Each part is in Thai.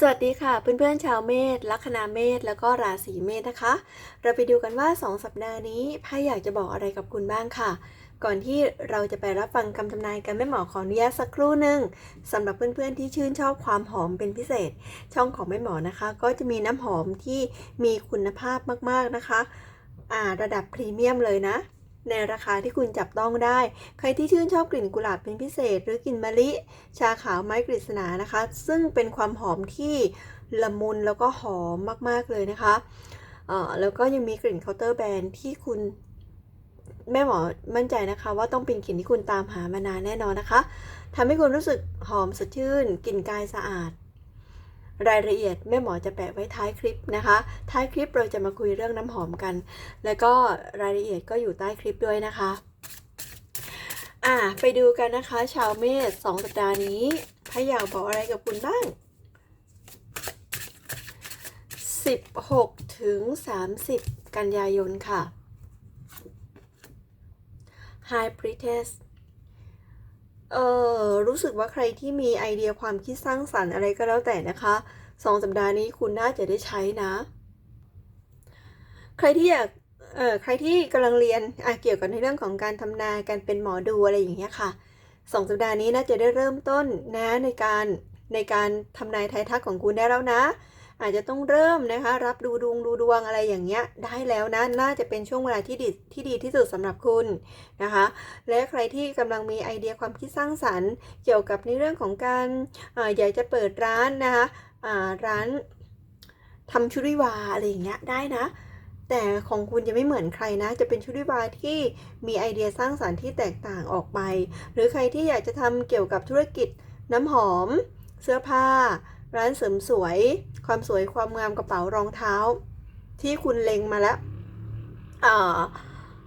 สวัสดีค่ะเพื่อนๆชาวเมษลัคนาเมษแล้วก็ราศีเมษนะคะ เราไปดูกันว่า 2 สัปดาห์นี้ไพ่อยากจะบอกอะไรกับคุณบ้างค่ะ ก่อนที่เราจะไปรับฟังคำทำนายกันแม่หมอขออนุญาตสักครู่หนึ่งสำหรับเพื่อนๆที่ชื่นชอบความหอมเป็นพิเศษ ช่องของแม่หมอนะคะ ก็จะมีน้ำหอมที่มีคุณภาพมากๆนะคะ อ่า ระดับพรีเมียมเลยนะ ในราคาที่คุณจับต้องได้ ใครที่ชื่นชอบกลิ่นกุหลาบเป็นพิเศษ หรือกลิ่นมะลิ ชาขาวไม้กฤษณานะคะ ซึ่งเป็นความหอมที่ละมุนแล้วก็หอมมากๆเลยนะคะเอ่อแล้วก็ยังมีกลิ่นเคาน์เตอร์แบรนด์ที่คุณแม่หมอมั่นใจนะคะว่าต้องเป็นกลิ่นที่คุณตามหามานานแน่นอนนะคะทำให้คุณรู้สึกหอมสดชื่นกลิ่นกายสะอาด รายละเอียดแม่หมอจะแปะไว้ท้ายคลิปนะคะ ท้ายคลิปเราจะมาคุยเรื่องน้ำหอมกัน แล้วก็รายละเอียดก็อยู่ใต้คลิปด้วยนะคะอ่าไปดูกันนะคะ ชาวเมษสองสัปดาห์นี้พระยากบอกอะไรกับคุณบ้าง 16 ถึง 30 กันยายนค่ะ High Priestess เออรู้สึกว่าใครที่มีไอเดียความคิดสร้างสรรค์อะไรก็แล้วแต่นะคะสองสัปดาห์นี้คุณน่าจะได้ใช้นะ ใครที่อยากเออใครที่กำลังเรียนอะเกี่ยวกับในเรื่องของการทำนายการเป็นหมอดูอะไรอย่างเงี้ยค่ะสองสัปดาห์นี้น่าจะได้เริ่มต้นนะในการในการทำนายทายทักของคุณได้แล้วนะ อาจจะต้องเริ่มนะคะ รับดูดวงดูดวงอะไรอย่างเงี้ยได้แล้วนะน่าจะเป็นช่วงเวลาที่ดีที่ดีที่สุดสำหรับคุณนะคะ และใครที่กำลังมีไอเดียความคิดสร้างสรรค์ เกี่ยวกับในเรื่องของการออยากจะเปิดร้านนะคะร้านทำชุดวิวาอะไรอย่างเงี้ยได้นะแต่ของคุณจะไม่เหมือนใครนะ จะเป็นชุดวิวาที่มีไอเดียสร้างสรรค์ที่แตกต่างออกไป หรือใครที่อยากจะทำเกี่ยวกับธุรกิจน้ำหอม เสื้อผ้า ร้านเสริมสวย ความสวยความงามกระเป๋ารองเท้า ที่คุณเล็งมาแล้ว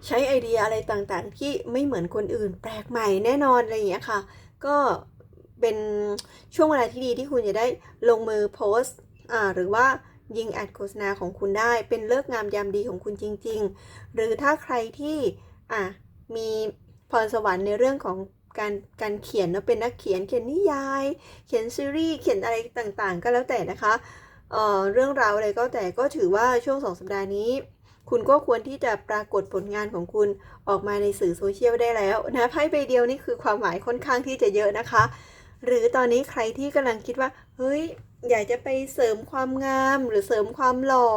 ใช้ไอเดียอะไรต่างๆ ที่ไม่เหมือนคนอื่น แปลกใหม่แน่นอนอะไรอย่างเงี้ยค่ะ ก็เป็นช่วงเวลาที่ดีที่คุณจะได้ลงมือโพสต์หรือว่ายิงแอดโฆษณาของคุณได้เป็นเลิกงามยามดีของคุณจริง ๆ หรือถ้าใครที่มีพรสวรรค์ในเรื่องของ การการเขียนเนะเป็นนักเขียนเขียนนิยาย เขียนซีรีส์เขียนอะไรต่างๆ ก็แล้วแต่นะคะเอ่อเรื่องราวอะไรก็แต่ก็ถือว่าช่วงสองสัปดาห์นี้ คุณก็ควรที่จะปรากฏผลงานของคุณออกมาในสื่อโซเชียลได้แล้วนะไพ่ใบเดียวนี่คือความหมายค่อนข้างที่จะเยอะนะคะ หรือตอนนี้ใครที่กำลังคิดว่า เฮ้ยอยากจะไปเสริมความงามหรือเสริมความหล่อ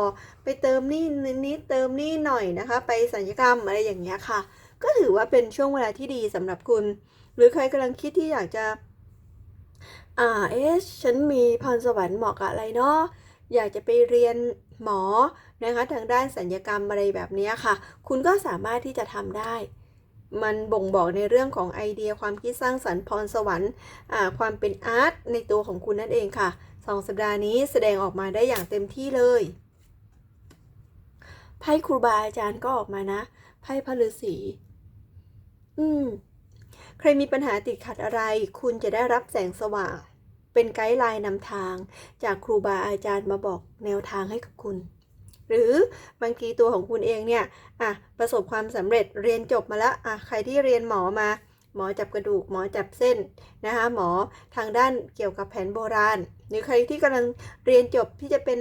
ไปเติมนี่นิดเติมนี่หน่อยนะคะ ไปสัญญกรรมอะไรอย่างเงี้ยค่ะ ก็ถือว่าเป็นช่วงเวลาที่ดีสำหรับคุณ หรือใครกำลังคิดที่อยากจะอ่าเอ๊ะฉันมีพรสวรรค์เหมาะกับอะไรเนาะอยากจะไปเรียนหมอนะคะทางด้านสัญญกรรมอะไรแบบนี้ค่ะ คุณก็สามารถที่จะทำได้ มันบ่งบอกในเรื่องของไอเดียความคิดสร้างสรรค์พรสวรรค์ความเป็นอาร์ตในตัวของคุณนั่นเองค่ะสองสัปดาห์นี้แสดงออกมาได้อย่างเต็มที่เลยไพ่ครูบาอาจารย์ก็ออกมานะไพ่พฤษีอืม ใครมีปัญหาติดขัดอะไร คุณจะได้รับแสงสว่าง เป็นไกด์ไลน์นำทาง จากครูบาอาจารย์มาบอกแนวทางให้กับคุณ หรือบางทีตัวของคุณเองเนี่ยอะประสบความสำเร็จเรียนจบมาแล้วอะใครที่เรียนหมอมา หมอจับกระดูกหมอจับเส้นนะคะหมอทางด้านเกี่ยวกับแผนโบราณ หรือใครที่กำลังเรียนจบที่จะเป็น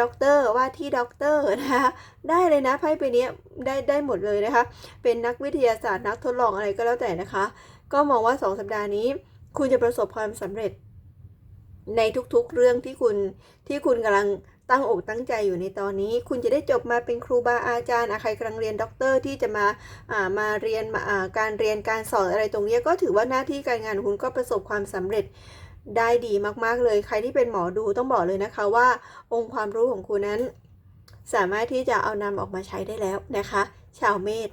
ด็อกเตอร์ว่าที่ด็อกเตอร์นะคะได้เลยนะไพ่ใบนี้ได้ได้หมดเลยนะคะ เป็นนักวิทยาศาสตร์นักทดลองอะไรก็แล้วแต่นะคะ ก็มองว่า 2 สัปดาห์นี้ คุณจะประสบความสำเร็จ ในทุกๆเรื่องที่คุณที่คุณกำลังตั้งอกตั้งใจอยู่ในตอนนี้ คุณจะได้จบมาเป็นครูบาอาจารย์อะใครกำลังเรียนด็อกเตอร์ที่จะมาอ่ามาเรียนมาอ่าการเรียนการสอนอะไรตรงนี้ก็ถือว่าหน้าที่การงานคุณก็ประสบความสำเร็จ ได้ดีมากๆเลย ใครที่เป็นหมอดูต้องบอกเลยนะคะว่า องค์ความรู้ของคุณนั้น สามารถที่จะเอานำออกมาใช้ได้แล้วนะคะ ชาวเมษ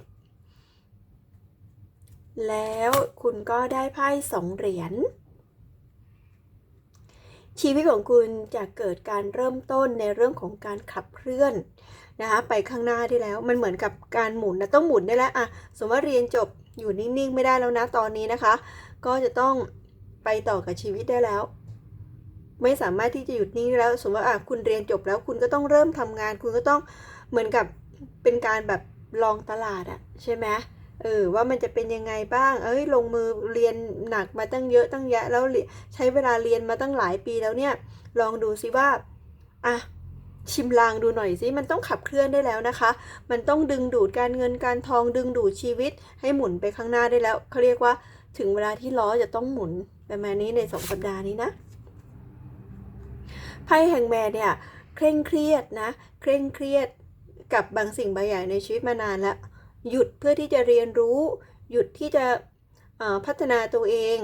แล้วคุณก็ได้ไพ่สองเหรียญชีวิตของคุณจะเกิดการเริ่มต้นในเรื่องของการขับเคลื่อนนะคะไปข้างหน้าได้แล้ว มันเหมือนกับการหมุนนะต้องหมุนได้แล้วอะสมมติว่าเรียนจบอยู่นิ่งๆ ไม่ได้แล้วนะตอนนี้นะคะ ก็จะต้อง ไปต่อกับชีวิตได้แล้ว ไม่สามารถที่จะหยุดนิ่งได้แล้ว สมมติว่าอะคุณเรียนจบแล้วคุณก็ต้องเริ่มทำงาน คุณก็ต้องเหมือนกับเป็นการแบบลองตลาดอะใช่ไหมเออว่ามันจะเป็นยังไงบ้าง เอ้ยลงมือเรียนหนักมาตั้งเยอะตั้งแยะแล้วใช้เวลาเรียนมาตั้งหลายปีแล้วเนี่ย ลองดูซิว่าอะชิมลางดูหน่อยสิมันต้องขับเคลื่อนได้แล้วนะคะ มันต้องดึงดูดการเงินการทองดึงดูดชีวิตให้หมุนไปข้างหน้าได้แล้วเขาเรียกว่าถึงเวลาที่ล้อจะต้องหมุน ประมาณนี้ในสองสัปดาห์นี้นะไพ่แห่งแมนเนี่ยเคร่งเครียดนะเคร่งเครียดกับบางสิ่งบางอย่างในชีวิตมานานแล้วหยุดเพื่อที่จะเรียนรู้ หยุดที่จะพัฒนาตัวเอง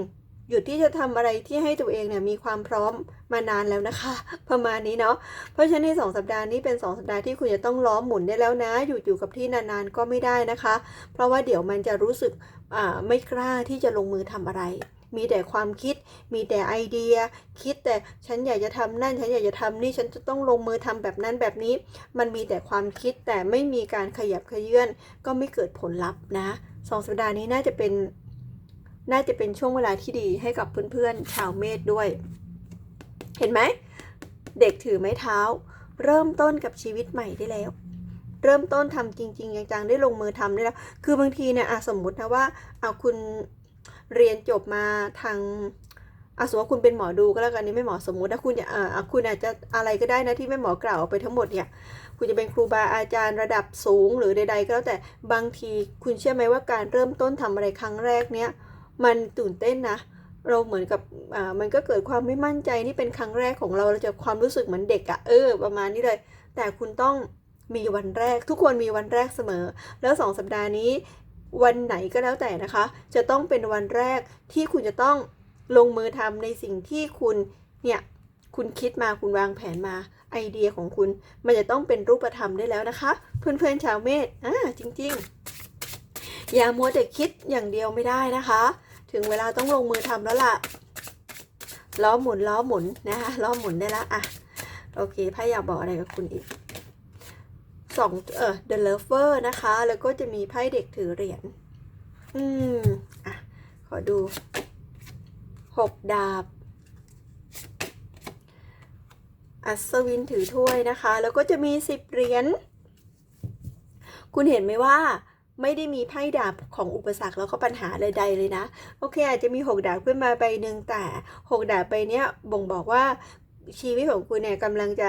หยุดที่จะทำอะไรที่ให้ตัวเองเนี่ยมีความพร้อมมานานแล้วนะคะ ประมาณนี้เนาะเพราะฉะนั้นในสองสัปดาห์นี้เป็นสองสัปดาห์ที่คุณจะต้องล้อมหมุนได้แล้วนะ อยู่อยู่กับที่นานๆก็ไม่ได้นะคะ เพราะว่าเดี๋ยวมันจะรู้สึกอ่าไม่กล้าที่จะลงมือทำอะไร มีแต่ความคิด มีแต่ไอเดีย คิดแต่ฉันอยากจะทำนั่น ฉันอยากจะทำนี่ ฉันจะต้องลงมือทำแบบนั้นแบบนี้ มันมีแต่ความคิดแต่ไม่มีการขยับขยื่นก็ไม่เกิดผลลัพธ์นะสองสัปดาห์นี้น่าจะเป็น น่าจะเป็นช่วงเวลาที่ดีให้กับเพื่อนๆชาวเมษด้วย เห็นไหม เด็กถือไม้เท้า เริ่มต้นกับชีวิตใหม่ได้แล้ว เริ่มต้นทำจริง ๆ จังๆ ได้ลงมือทำได้แล้ว คือบางทีเนี่ยสมมุตินะว่าเอาคุณเรียนจบมาทางอาสมมติว่าคุณเป็นหมอดูก็แล้วกันนี่ไม่หมอสมมุติถ้าคุณจะอ่าอะคุณอาจจะอะไรก็ได้นะที่ไม่หมอกล่าวไปทั้งหมดเนี่ย คุณจะเป็นครูบาอาจารย์ระดับสูงหรือใด ๆ ก็แล้วแต่บางทีคุณเชื่อไหมว่าการเริ่มต้นทำอะไรครั้งแรกเนี่ย มันตื่นเต้นนะ เราเหมือนกับอ่ามันก็เกิดความไม่มั่นใจนี่เป็นครั้งแรกของเราเราจะความรู้สึกเหมือนเด็กอะเออ ประมาณนี้เลย แต่คุณต้องมีวันแรก ทุกคนมีวันแรกเสมอ แล้วสองสัปดาห์นี้ วันไหนก็แล้วแต่นะคะ จะต้องเป็นวันแรกที่คุณจะต้องลงมือทำในสิ่งที่คุณเนี่ยคุณคิดมาคุณวางแผนมาไอเดียของคุณ มันจะต้องเป็นรูปธรรมได้แล้วนะคะ เพื่อนๆชาวเมษอ่าจริง ๆ อย่ามัวแต่คิดอย่างเดียวไม่ได้นะคะ ถึงเวลาต้องลงมือทำแล้วล่ะ ล้อหมุนล้อหมุนนะคะล้อหมุนได้ละอะโอเคไพ่อยากบอกอะไรกับคุณอีกสองเออ The Lover นะคะ แล้วก็จะมีไพ่เด็กถือเหรียญ อืม อะ ขอดูหกดาบ อัศวินถือถ้วยนะคะ แล้วก็จะมีสิบเหรียญ คุณเห็นไหมว่า ไม่ได้มีไพ่ดาบของอุปสรรคแล้วก็ปัญหาใดๆเลยนะ โอเค อาจจะมี 6 ดาบขึ้นมาใบหนึ่งแต่ 6 ดาบใบเนี้ยบ่งบอกว่าชีวิตของคุณเนี่ยกำลังจะ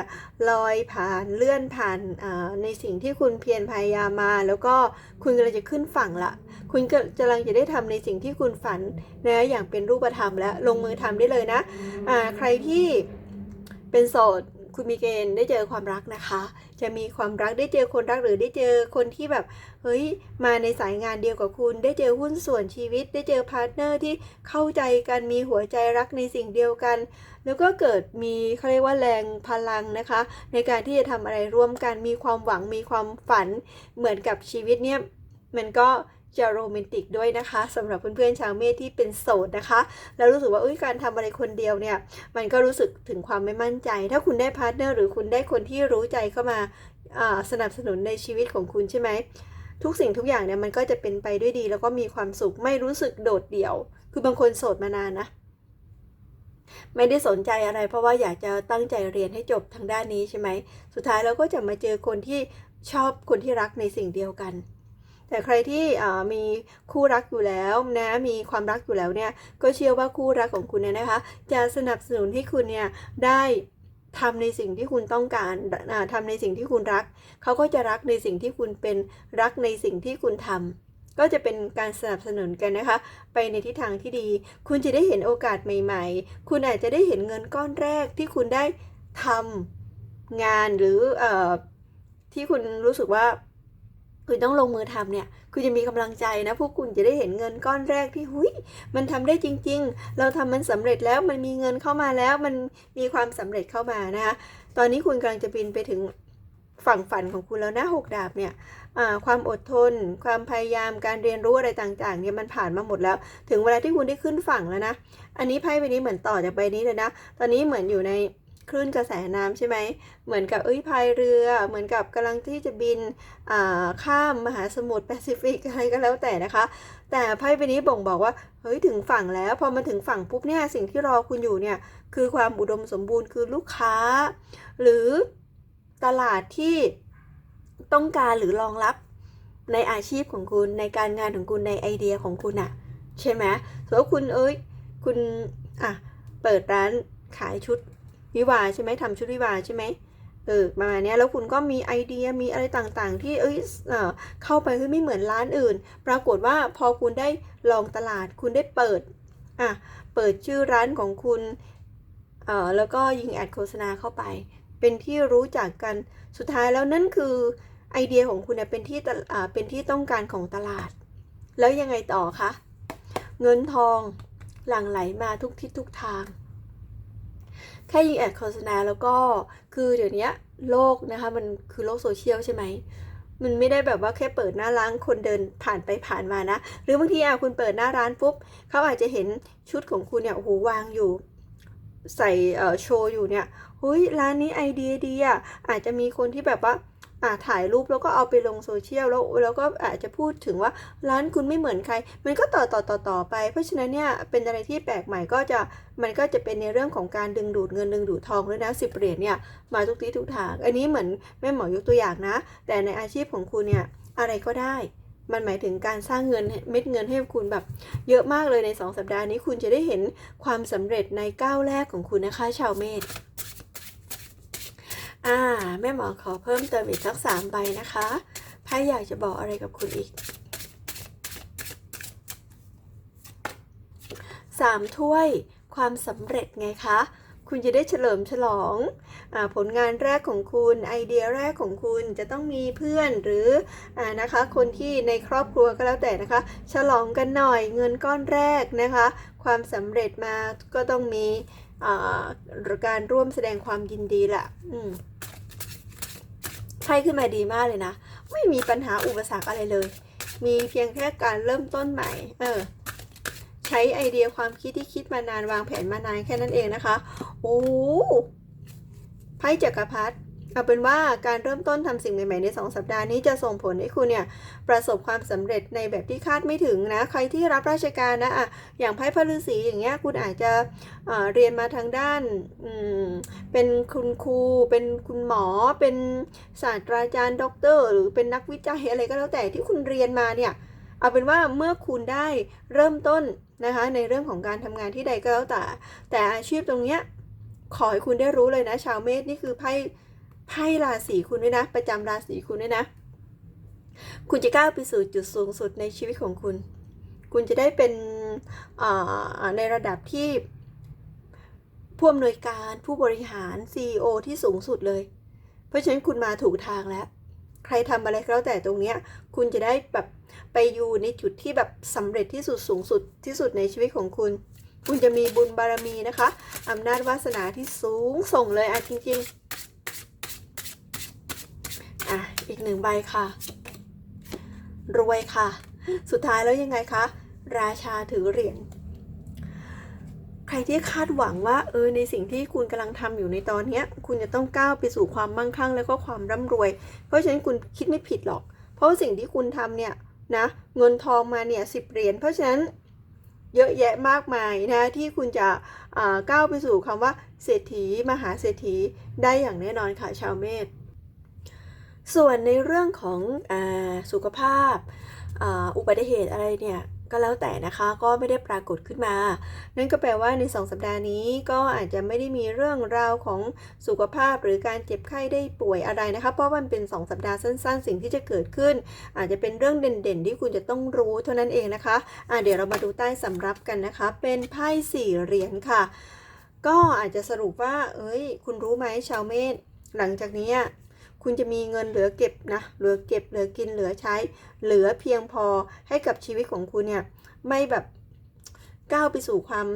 ลอยผ่านเลื่อนผ่านอ่าในสิ่งที่คุณเพียรพยายามมา แล้วก็คุณกำลังจะขึ้นฝั่งละ คุณก็กำลังจะได้ทำในสิ่งที่คุณฝันนะอย่างเป็นรูปธรรมและลงมือทำได้เลยนะอ่าใครที่เป็นโสด คุณมีเกณฑ์ได้เจอความรักนะคะ จะมีความรักได้เจอคนรักหรือได้เจอคนที่แบบเฮ้ยมาในสายงานเดียวกับคุณ ได้เจอหุ้นส่วนชีวิต ได้เจอพาร์ทเนอร์ที่เข้าใจกันมีหัวใจรักในสิ่งเดียวกัน แล้วก็เกิดมีเขาเรียกว่าแรงพลังนะคะ ในการที่จะทำอะไรร่วมกันมีความหวังมีความฝันเหมือนกับชีวิตเนี่ยมันก็ จะโรแมนติกด้วยนะคะสำหรับเพื่อนๆชาวเมษที่เป็นโสดนะคะ แล้วรู้สึกว่าเอ้ยการทำอะไรคนเดียวเนี่ย มันก็รู้สึกถึงความไม่มั่นใจ ถ้าคุณได้พาร์ทเนอร์หรือคุณได้คนที่รู้ใจเข้ามาสนับสนุนในชีวิตของคุณใช่ไหมทุกสิ่งทุกอย่างเนี่ยมันก็จะเป็นไปด้วยดี แล้วก็มีความสุขไม่รู้สึกโดดเดี่ยว คือบางคนโสดมานานนะไม่ได้สนใจอะไร เพราะว่าอยากจะตั้งใจเรียนให้จบทางด้านนี้ใช่ไหม สุดท้ายเราก็จะมาเจอคนที่ชอบคนที่รักในสิ่งเดียวกัน แต่ใครที่มีคู่รักอยู่แล้วนะมีความรักอยู่แล้วเนี่ยก็เชื่อว่าคู่รักของคุณเนี่ยนะคะ จะสนับสนุนให้คุณเนี่ยได้ทำในสิ่งที่คุณต้องการอ่าทำในสิ่งที่คุณรัก เขาก็จะรักในสิ่งที่คุณเป็นรักในสิ่งที่คุณทำก็จะเป็นการสนับสนุนกันนะคะ ไปในทิศทางที่ดี คุณจะได้เห็นโอกาสใหม่ ๆ คุณอาจจะได้เห็นเงินก้อนแรกที่คุณได้ทำงานหรืออที่คุณรู้สึกว่า คุณต้องลงมือทำเนี่ย คุณจะมีกำลังใจนะ พวกคุณจะได้เห็นเงินก้อนแรกที่หุยมันทำได้จริง ๆ เราทำมันสำเร็จแล้ว มันมีเงินเข้ามาแล้ว มันมีความสำเร็จเข้ามานะคะ ตอนนี้คุณกำลังจะบินไปถึงฝั่งฝันของคุณแล้วนะหกดาบเนี่ยความอดทน ความพยายาม การเรียนรู้อะไรต่างๆเนี่ยมันผ่านมาหมดแล้ว ถึงเวลาที่คุณได้ขึ้นฝั่งแล้วนะ อันนี้ไพ่ใบนี้เหมือนต่อจากใบนี้เลยนะ ตอนนี้เหมือนอยู่ใน คลื่นกระแสน้ำใช่ไหม เหมือนกับเอ้ยพายเรือ เหมือนกับกำลังที่จะบินข้ามมหาสมุทรแปซิฟิกอะไรก็แล้วแต่นะคะ แต่ไพ่ใบนี้บ่งบอกว่า เฮ้ยถึงฝั่งแล้ว พอมาถึงฝั่งปุ๊บเนี่ยสิ่งที่รอคุณอยู่เนี่ยคือความอุดมสมบูรณ์คือลูกค้า หรือตลาดที่ต้องการหรือรองรับในอาชีพของคุณในการงานของคุณในไอเดียของคุณอะใช่ไหมสมมติว่าคุณเอ้ยคุณอะเปิดร้านขายชุด วิวาใช่ไหมทำชุดวิวาใช่ไหมเออประมาณเนี้ยแล้วคุณก็มีไอเดียมีอะไรต่างๆ ที่เอ้ยเออเข้าไปคือไม่เหมือนร้านอื่น ปรากฏว่าพอคุณได้ลองตลาดคุณได้เปิดอะเปิดชื่อร้านของคุณเอ่อแล้วก็ยิงแอดโฆษณาเข้าไป เป็นที่รู้จักกันสุดท้ายแล้วนั่นคือไอเดียของคุณเนี่ยเป็นที่ตลอ่าเป็นที่ต้องการของตลาด แล้วยังไงต่อคะเงินทองหลั่งไหลมาทุกทิศทุกทาง ค่ยิงแอดโฆษณาแล้วก็คือเดี๋ยวนี้โลกนะคะมันคือโลกโซเชียลใช่ไหมมันไม่ได้แบบว่าแค่เปิดหน้าร้านคนเดินผ่านไปผ่านมานะ หรือบางทีอะคุณเปิดหน้าร้านปุ๊บเขาอาจจะเห็นชุดของคุณเนี่ยโอ้โหวางอยู่ ใส่เอ่อโชว์อยู่เนี่ยเฮ้ยร้านนี้ไอเดียดีอะอาจจะมีคนที่แบบว่า อ่าถ่ายรูปแล้วก็เอาไปลงโซเชียลแล้วแล้วก็อาจจะพูดถึงว่าร้านคุณไม่เหมือนใคร มันก็ต่อต่อต่อต่อไป เพราะฉะนั้นเนี่ยเป็นอะไรที่แปลกใหม่ก็จะมันก็จะเป็นในเรื่องของการดึงดูดเงินดึงดูดทองด้วยนะสิบเหรียญเนี่ยมาทุกที่ทุกทาง อันนี้เหมือนแม่หมอยกตัวอย่างนะ แต่ในอาชีพของคุณเนี่ยอะไรก็ได้มันหมายถึงการสร้างเงินเม็ดเงินให้คุณแบบ เยอะมากเลยใน 2 สัปดาห์นี้คุณจะได้เห็นความสำเร็จในก้าวแรกของคุณนะคะ ชาวเมษ อ่าแม่หมอขอเพิ่มเติมอีกสักสามใบนะคะไพ่อยากจะบอกอะไรกับคุณอีกสามถ้วยความสำเร็จไงคะ คุณจะได้เฉลิมฉลองอผลงานแรกของคุณไอเดียแรกของคุณจะต้องมีเพื่อนหรืออนะคะ คนที่ในครอบครัวก็แล้วแต่นะคะ ฉลองกันหน่อยเงินก้อนแรกนะคะ ความสำเร็จมาก็ต้องมีการร่วมแสดงความยินดีแหละอื มไพ่ขึ้นมาดีมากเลยนะ ไม่มีปัญหาอุปสรรคอะไรเลย มีเพียงแค่การเริ่มต้นใหม่ เออ ใช้ไอเดียความคิดที่คิดมานานวางแผนมานานแค่นั้นเองนะคะ โอ้ไพ่จักรพรรดิ เอาเป็นว่าการเริ่มต้นทำสิ่งใหม่ๆใน 2 สัปดาห์นี้จะส่งผลให้คุณเนี่ยประสบความสำเร็จในแบบที่คาดไม่ถึงนะ ใครที่รับราชการนะอะอย่างไพ่พระฤาษีอย่างเงี้ยคุณอาจจะเเรียนมาทางด้านอืมเป็นคุณครู เป็นคุณหมอ เป็นศาสตราจารย์ด็อกเตอร์ หรือเป็นนักวิจัยอะไรก็แล้วแต่ที่คุณเรียนมาเนี่ยเอาเป็นว่าเมื่อคุณได้เริ่มต้นนะคะในเรื่องของการทำงานที่ใดก็แล้วแต่ แต่อาชีพตรงเนี้ยขอให้คุณได้รู้เลยนะ ชาวเมษนี่คือไพ่ ไพ่ราศีคุณด้วยนะ ประจำราศีคุณด้วยนะ คุณจะก้าวไปสู่จุดสูงสุดในชีวิตของคุณ คุณจะได้เป็นในระดับที่ผู้อำนวยการผู้บริหาร CEO ที่สูงสุดเลย เพราะฉะนั้นคุณมาถูกทางแล้ว ใครทำอะไรก็แล้วแต่ตรงเนี้ย คุณจะได้แบบไปอยู่ในจุดที่แบบสำเร็จที่สุดสูงสุดที่สุดในชีวิตของคุณ คุณจะมีบุญบารมีนะคะอำนาจวาสนาที่สูงส่งเลยอะจริงๆ อีกหนึ่งใบค่ะ รวยค่ะ สุดท้ายแล้วยังไงคะ ราชาถือเหรียญใครที่คาดหวังว่าเออในสิ่งที่คุณกำลังทำอยู่ในตอนเนี้ยคุณจะต้องก้าวไปสู่ความมั่งคั่ง แล้วก็ความร่ำรวย เพราะฉะนั้นคุณคิดไม่ผิดหรอก เพราะสิ่งที่คุณทำเนี่ยนะเงินทองมาเนี่ยสิบเหรียญเพราะฉะนั้นเยอะแยะมากมายนะที่คุณจะก้าวไปสู่คำว่าเศรษฐีมหาเศรษฐีได้อย่างแน่นอนค่ะชาวเมษ ส่วนในเรื่องของอสุขภาพออุบัติเหตุอะไรเนี่ยก็แล้วแต่นะคะก็ไม่ได้ปรากฏขึ้นมา นั่นก็แปลว่าใน 2 สัปดาห์นี้ก็อาจจะไม่ได้มีเรื่องราวของสุขภาพหรือการเจ็บไข้ได้ป่วยอะไรนะคะ เพราะมันเป็น 2 สัปดาห์สั้น ๆ สิ่งที่จะเกิดขึ้น อาจจะเป็นเรื่องเด่นๆ ที่คุณจะต้องรู้เท่านั้นเองนะคะะเดี๋ยวเรามาดูใต้สำรับกันนะคะ เป็นไพ่สี่เหรียญค่ะ ก็อาจจะสรุปว่า เอ้ย คุณรู้ไหมชาวเมษหลังจากนี้ คุณจะมีเงินเหลือเก็บนะ เหลือเก็บ เหลือกิน เหลือใช้ เหลือเพียงพอให้กับชีวิตของคุณเนี่ย ไม่แบบก้าวไปสู่ความ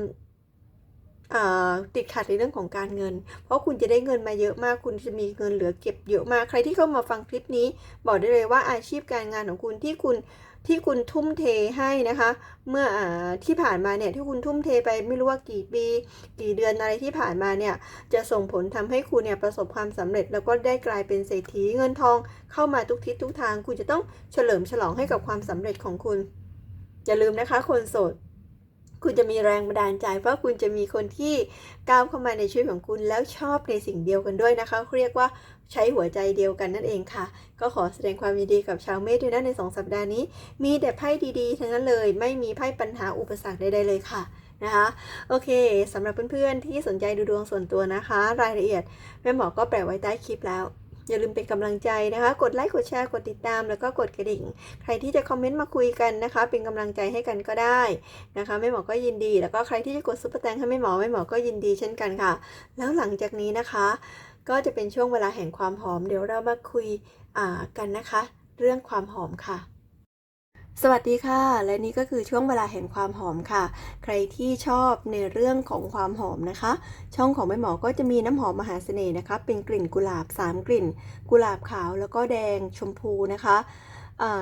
ติดขัดในเรื่องของการเงิน เพราะคุณจะได้เงินมาเยอะมาก คุณจะมีเงินเหลือเก็บเยอะมาก ใครที่เข้ามาฟังคลิปนี้ บอกได้เลยว่าอาชีพการงานของคุณที่คุณ ที่คุณทุ่มเทให้นะคะ เมื่ออที่ผ่านมาเนี่ยที่คุณทุ่มเทไปไม่รู้ว่ากี่ปี กี่เดือนอะไรที่ผ่านมาเนี่ยจะส่งผลทำให้คุณเนี่ยประสบความสำเร็จ แล้วก็ได้กลายเป็นเศรษฐีเงินทองเข้ามาทุกทิศทุกทาง คุณจะต้องเฉลิมฉลองให้กับความสำเร็จของคุณ อย่าลืมนะคะคนโสดคุณจะมีแรงบันดาลใจ เพราะคุณจะมีคนที่ก้าวเข้ามาในชีวิตของคุณแล้วชอบในสิ่งเดียวกันด้วยนะคะเรียกว่า ใช้หัวใจเดียวกันนั่นเองค่ะ ก็ขอแสดงความยินดีกับชาวเมษด้วยนะใน 2 สัปดาห์นี้ มีแต่ไพ่ดีๆ ทั้งนั้นเลย ไม่มีไพ่ปัญหาอุปสรรคใดๆเลยค่ะนะคะโอเคสำหรับเพื่อนๆ ที่สนใจดูดวงส่วนตัวนะคะ รายละเอียดแม่หมอก็แปะไว้ใต้คลิปแล้ว อย่าลืมเป็นกำลังใจนะคะ กดไลค์กดแชร์กดติดตามแล้วก็กดกระดิ่ง ใครที่จะคอมเมนต์มาคุยกันนะคะ เป็นกำลังใจให้กันก็ได้นะคะแม่หมอก็ยินดี แล้วก็ใครที่จะกดซุปเปอร์แตงให้แม่หมอแม่หมอก็ยินดีเช่นกันค่ะ แล้วหลังจากนี้นะคะ ก็จะเป็นช่วงเวลาแห่งความหอม เดี๋ยวเรามาคุยอ่ากันนะคะ เรื่องความหอมค่ะ สวัสดีค่ะ และนี่ก็คือช่วงเวลาแห่งความหอมค่ะ ใครที่ชอบในเรื่องของความหอมนะคะ ช่องของแม่หมอก็จะมีน้ำหอมมหาเสน่ห์นะคะ เป็นกลิ่นกุหลาบ 3 กลิ่น กุหลาบขาวแล้วก็แดงชมพูนะคะ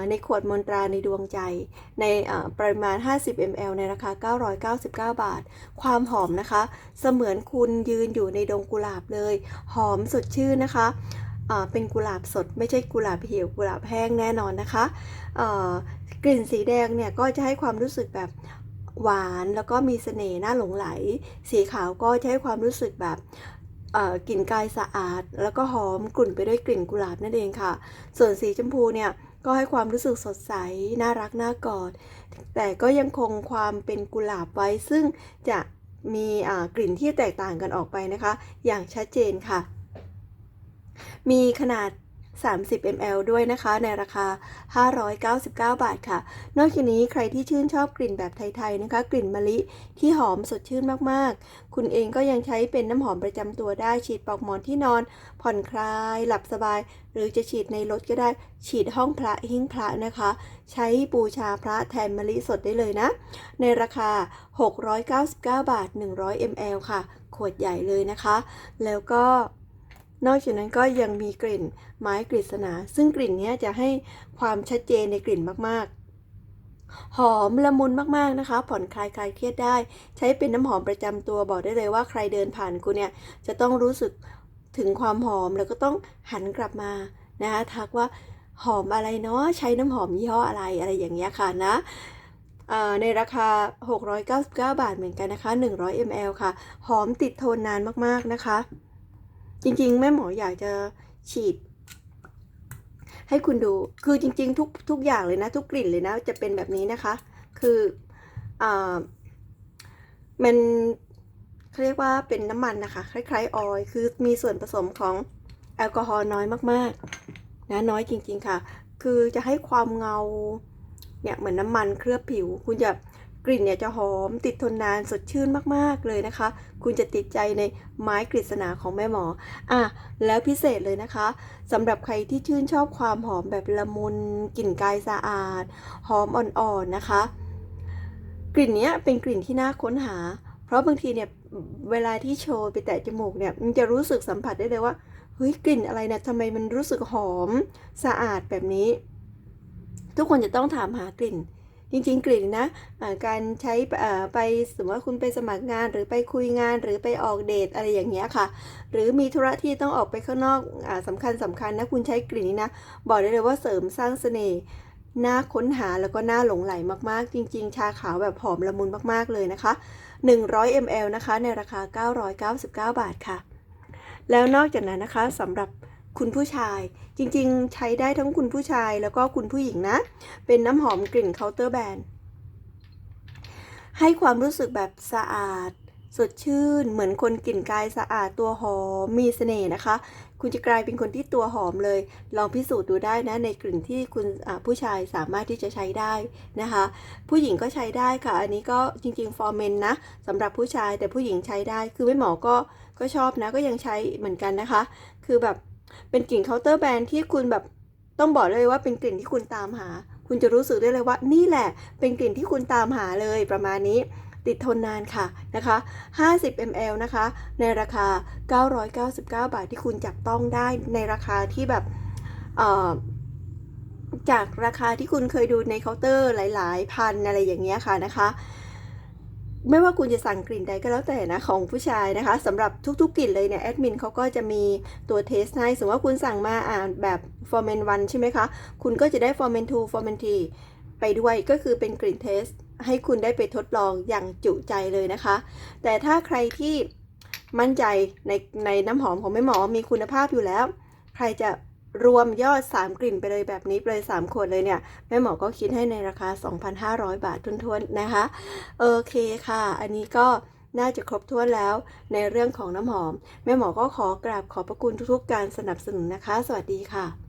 ในขวดมนตราในดวงใจ ในปริมาณ 50 ml ในราคา 999 บาท ความหอมนะคะ เสมือนคุณยืนอยู่ในดงกุหลาบเลย หอมสดชื่นนะคะเป็นกุหลาบสดไม่ใช่กุหลาบเหี่ยวกุหลาบแห้งแน่นอนนะคะ กลิ่นสีแดงเนี่ยก็จะให้ความรู้สึกแบบหวานแล้วก็มีเสน่ห์น่าหลงไหล สีขาวก็จะให้ความรู้สึกแบบกลิ่นกายสะอาด แล้วก็หอมกลุ่นไปด้วยกลิ่นกุหลาบนั่นเองค่ะ ส่วนสีชมพูเนี่ย ก็ให้ความรู้สึกสดใส น่ารักน่ากอด แต่ก็ยังคงความเป็นกุหลาบไว้ ซึ่งจะมีอ่ากลิ่นที่แตกต่างกันออกไปนะคะ อย่างชัดเจนค่ะ มีขนาด 30 ml ด้วยนะคะ ในราคา 599 บาทค่ะ นอกจากนี้ใครที่ชื่นชอบกลิ่นแบบไทยๆนะคะ กลิ่นมะลิที่หอมสดชื่นมากๆ คุณเองก็ยังใช้เป็นน้ำหอมประจำตัวได้ ฉีดปอกหมอนที่นอน ผ่อนคลาย หลับสบาย หรือจะฉีดในรถก็ได้ ฉีดห้องพระหิ้งพระนะคะ ใช้บูชาพระแทนมะลิสดได้เลยนะ ในราคา 699 บาท 100 ml ค่ะ ขวดใหญ่เลยนะคะ แล้วก็ นอกจากนั้นก็ยังมีกลิ่นไม้กฤษณา ซึ่งกลิ่นนี้จะให้ความชัดเจนในกลิ่นมากๆ หอมละมุนมากๆนะคะ ผ่อนคลายคลายเครียดได้ ใช้เป็นน้ำหอมประจำตัวบอกได้เลยว่าใครเดินผ่านคุณเนี่ยจะต้องรู้สึกถึงความหอมแล้วก็ต้องหันกลับมานะคะทักว่าหอมอะไรเนาะใช้น้ำหอมยี่ห้ออะไรอะไรอย่างเงี้ยค่ะนะในราคา 699 บาทเหมือนกันนะคะ 100 ml ค่ะ หอมติดทนนานมากๆนะคะ จริงๆ แม่หมออยากจะฉีด ให้คุณดู คือจริง ๆ ทุกทุกอย่างเลยนะ ทุกกลิ่นเลยนะ จะเป็นแบบนี้นะคะ คืออ่ามันเขาเรียกว่าเป็นน้ำมันนะคะ คล้าย ๆ ออยล์คือมีส่วนผสมของแอลกอฮอล์น้อยมากๆ นะน้อยจริง ๆ ค่ะ คือจะให้ความเงา เนี่ยเหมือนน้ำมันเคลือบผิว คุณจะ กลิ่นเนี่ยจะหอมติดทนนานสดชื่นมากๆเลยนะคะ คุณจะติดใจในไม้กฤษณาของแม่หมออะแล้วพิเศษเลยนะคะสำหรับใครที่ชื่นชอบความหอมแบบละมุนกลิ่นกายสะอาด หอมอ่อนๆนะคะ กลิ่นเนี้ยเป็นกลิ่นที่น่าค้นหา เพราะบางทีเนี่ยเวลาที่โชว์ไปแตะจมูกเนี่ยมันจะรู้สึกสัมผัสได้เลยว่าเฮ้ยกลิ่นอะไรนะทำไมมันรู้สึกหอมสะอาดแบบนี้ ทุกคนจะต้องถามหากลิ่น จริงๆกลิ่นนะการใช้ไปสมมติว่าคุณไปสมัครงานหรือไปคุยงานหรือไปออกเดทอะไรอย่างเงี้ยค่ะ หรือมีธุระที่ต้องออกไปข้างนอกอ่าสำคัญสำคัญนะคุณใช้กลิ่นนี้นะบอกได้เลยว่าเสริมสร้างเสน่ห์น่าค้นหาแล้วก็น่าหลงไหลมากๆ จริง ๆ ชาขาวแบบหอมละมุนมากๆเลยนะคะ 100 ml นะคะ ในราคา 999 บาทค่ะ แล้วนอกจากนั้นนะคะสำหรับ คุณผู้ชาย จริงๆ ใช้ได้ทั้งคุณผู้ชายแล้วก็คุณผู้หญิงนะ เป็นน้ำหอมกลิ่นเคาน์เตอร์แบรนด์ให้ความรู้สึกแบบสะอาด สดชื่น เหมือนคนกลิ่นกายสะอาดตัวหอมมีเสน่ห์นะคะ คุณจะกลายเป็นคนที่ตัวหอมเลย ลองพิสูจน์ดูได้นะในกลิ่นที่คุณผู้ชายสามารถที่จะใช้ได้นะคะ ผู้หญิงก็ใช้ได้ค่ะ อันนี้ก็จริงๆฟอร์เมนนะสำหรับผู้ชายแต่ผู้หญิงใช้ได้ คือไม่หมอก็ก็ชอบนะก็ยังใช้เหมือนกันนะคะ คือแบบ เป็นกลิ่นเคาน์เตอร์แบรนด์ที่คุณแบบต้องบอกเลยว่าเป็นกลิ่นที่คุณตามหา คุณจะรู้สึกได้เลยว่านี่แหละ เป็นกลิ่นที่คุณตามหาเลยประมาณนี้ ติดทนนานค่ะนะคะ 50 ml นะคะ ในราคา 999 บาทที่คุณจับต้องได้ในราคาที่แบบเอ่อจากราคาที่คุณเคยดูในเคาน์เตอร์หลาย ๆ พันอะไรอย่างเงี้ยค่ะนะคะ ไม่ว่าคุณจะสั่งกลิ่นใดก็แล้วแต่นะของผู้ชายนะคะสำหรับทุกๆกลิ่นเลยเนี่ยแอดมินเขาก็จะมีตัวเทสให้สมมติว่าคุณสั่งมาอ่านแบบ f o r m e n 1 ใช่ไหมคะ คุณก็จะได้ f o r m e n 2 f o r m e n 3 ไปด้วยก็คือเป็นกลิ่นเทส ให้คุณได้ไปทดลองอย่างจุใจเลยนะคะ แต่ถ้าใครที่มั่นใจในในน้ำหอมของแม่หมอมีคุณภาพอยู่แล้ว ใครจะ รวมยอด 3 กลิ่นไปเลยแบบนี้ไปเลย3ขวดเลยเนี่ย แม่หมอก็คิดให้ในราคา 2,500 บาททุนๆนะคะ โอเคค่ะ อันนี้ก็น่าจะครบถ้วนแล้วในเรื่องของน้ำหอม แม่หมอก็ขอกราบขอบพระคุณทุกๆ การสนับสนุนนะคะ สวัสดีค่ะ